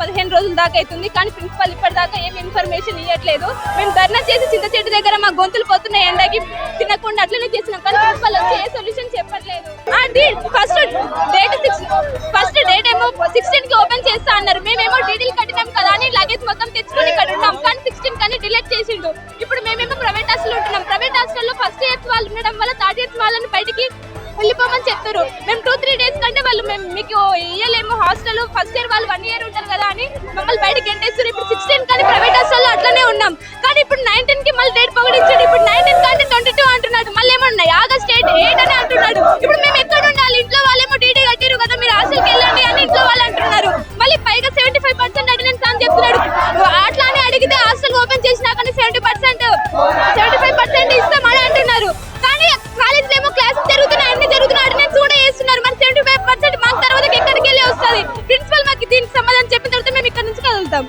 పదిహేను రోజుల దాకా అవుతుంది కానీ ప్రిన్సిపల్ ఇప్పటిదాకా ఏమి ఇన్ఫర్మేషన్ ఇవ్వట్లేదు మేము ధర్నా చేసి చింత చెట్టు దగ్గర మా గొంతులు పోతున్నాయి ఎండకి తినకుండా అట్లనే చేసినాం కానీ ప్రిన్సిపల్ వచ్చి ఏ సొల్యూషన్ చెప్పట్లేదు. First date six first date ఏమో సిక్స్టీన్కి ఓపెన్ చేస్తా అన్నారు. మేమేమో డీటెయిల్ కట్టినాం కదా అని లగేజ్ మొత్తం తెచ్చుకొని ఇక్కడ కానీ సిక్స్టీన్ కానీ డిలేట్ చేసిండు. ఇప్పుడు మేమేమో ప్రైవేట్ హాస్టల్ ఉంటున్నాం. ప్రైవేట్ హాస్టల్లో ఫస్ట్ ఇయర్స్ వాళ్ళు ఉండడం వల్ల థర్డ్ ఇయర్స్ వాళ్ళని బయటికి వెళ్ళిపోమని చెప్తారు మేము టూ త్రీ డేస్ కంటే వాళ్ళు మేము మీకు ఇయ్యలేము. హాస్టల్ ఫస్ట్ ఇయర్ వాళ్ళు వన్ ఇయర్ ఉంటారు కదా అని మమ్మల్ని బయటకి ఎంటేస్తారు. ఇప్పుడు సిక్స్టీన్ కానీ ప్రైవేట్ హాస్టల్లో అట్లనే ఉన్నాం. కానీ ఇప్పుడు నైన్టీన్కి మళ్ళీ డేట్ పొగడించాడు. ఇప్పుడు నైన్టీన్ కంటే ట్వంటీ టూ అంటున్నాడు. మళ్ళీ ఏమన్నాయి? ఆగస్ట్ ఎయిట్ ఎయిట్ అని అంటున్నాడు. ఇప్పుడు మేము ఎక్కడ ఉండాలి? ఇంట్లో వాళ్ళేమో డీడీ కట్టిరు కదా. మీరు హాస్టల్కి వెళ్ళండి అని ఇంట్లో వాళ్ళు అంటున్నారు. మళ్ళీ పైగా సెవెంటీ ఫైవ్ పర్సెంట్ అటెండెన్స్ అని చెప్తున్నాడు. అట్లా అని అడిగితే హాస్టల్ ఓపెన్ చేసినా కానీ సెవెంటీ పర్సెంట్ సెవెంటీ సమాధానం చెప్పిన తర్వాత మేము ఇక్కడ నుంచి కదులుతాం.